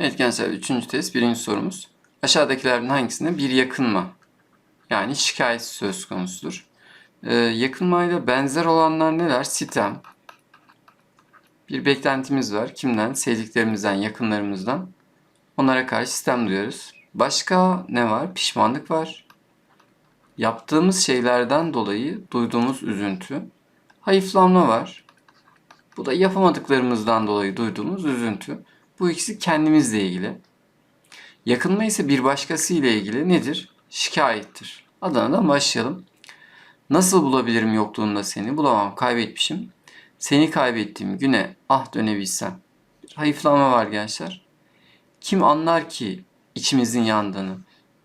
Evet gençler üçüncü test birinci sorumuz. Aşağıdakilerden hangisinde bir yakınma yani şikayet söz konusudur? Ee, yakınmayla benzer olanlar neler? Sitem. Bir beklentimiz var. Kimden? Sevdiklerimizden, yakınlarımızdan. Onlara karşı sitem duyarız. Başka ne var? Pişmanlık var. Yaptığımız şeylerden dolayı duyduğumuz üzüntü. Hayıflanma var. Bu da yapamadıklarımızdan dolayı duyduğumuz üzüntü. Bu ikisi kendimizle ilgili. Yakınma ise bir başkası ile ilgili nedir? Şikayettir. Adana'dan başlayalım. Nasıl bulabilirim yokluğunda seni? Bulamam, kaybetmişim. Seni kaybettiğim güne ah dönebilsem. Bir hayıflama var gençler. Kim anlar ki içimizin yandığını?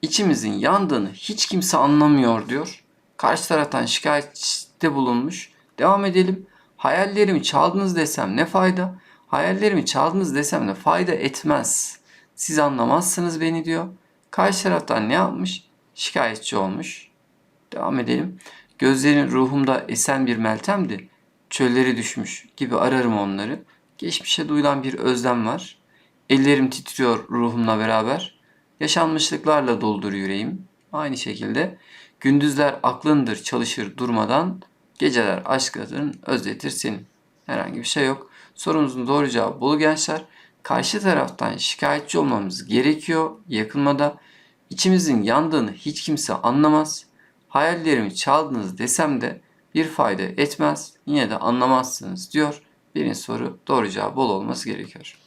İçimizin yandığını hiç kimse anlamıyor diyor. Karşı taraftan şikayette bulunmuş. Devam edelim. Hayallerimi çaldınız desem ne fayda? Hayallerimi çaldınız desem de fayda etmez. Siz anlamazsınız beni diyor. Karşı taraftan ne yapmış? Şikayetçi olmuş. Devam edelim. Gözlerin ruhumda esen bir meltemdi. Çölleri düşmüş gibi ararım onları. Geçmişe duyulan bir özlem var. Ellerim titriyor ruhumla beraber. Yaşanmışlıklarla doldur yüreğim. Aynı şekilde gündüzler aklındır çalışır durmadan. Geceler aşkın özletir seni. Herhangi bir şey yok. Sorumuzun doğru cevabı Bolu gençler. Karşı taraftan şikayetçi olmamız gerekiyor yakınmada. İçimizin yandığını hiç kimse anlamaz. Hayallerimi çaldınız desem de bir fayda etmez. Yine de anlamazsınız diyor. Birinci soru doğru cevabı bol olması gerekiyor.